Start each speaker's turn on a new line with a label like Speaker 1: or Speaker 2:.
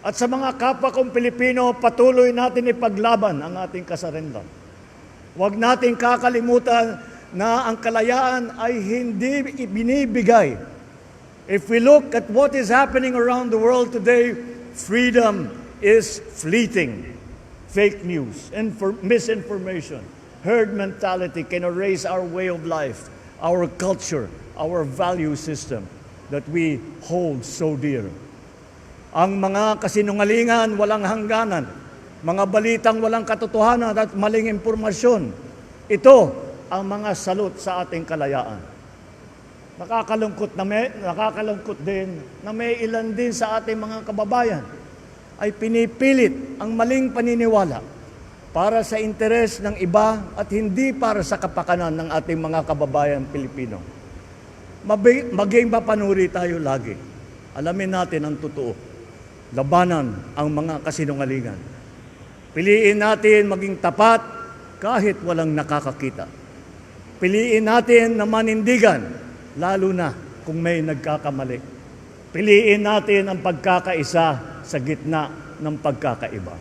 Speaker 1: At sa mga kapwa kong Pilipino, patuloy natin ipaglaban ang ating kasarinlan. Huwag nating kakalimutan na ang kalayaan ay hindi binibigay. If we look at what is happening around the world today, freedom is fleeting. Fake news, infor- misinformation, herd mentality can erase our way of life, our culture, our value system that we hold so dear. Ang mga kasinungalingan walang hangganan, mga balitang walang katotohanan at maling impormasyon, ito ang mga salot sa ating kalayaan. Nakakalungkot na may, nakakalungkot din na may ilan din sa ating mga kababayan ay pinipilit ang maling paniniwala para sa interes ng iba at hindi para sa kapakanan ng ating mga kababayan Pilipino. Maging mapanuri tayo lagi. Alamin natin ang totoo. Labanan ang mga kasinungalingan. Piliin natin maging tapat kahit walang nakakakita. Piliin natin na manindigan, lalo na kung may nagkakamali. Piliin natin ang pagkakaisa sa gitna ng pagkakaiba.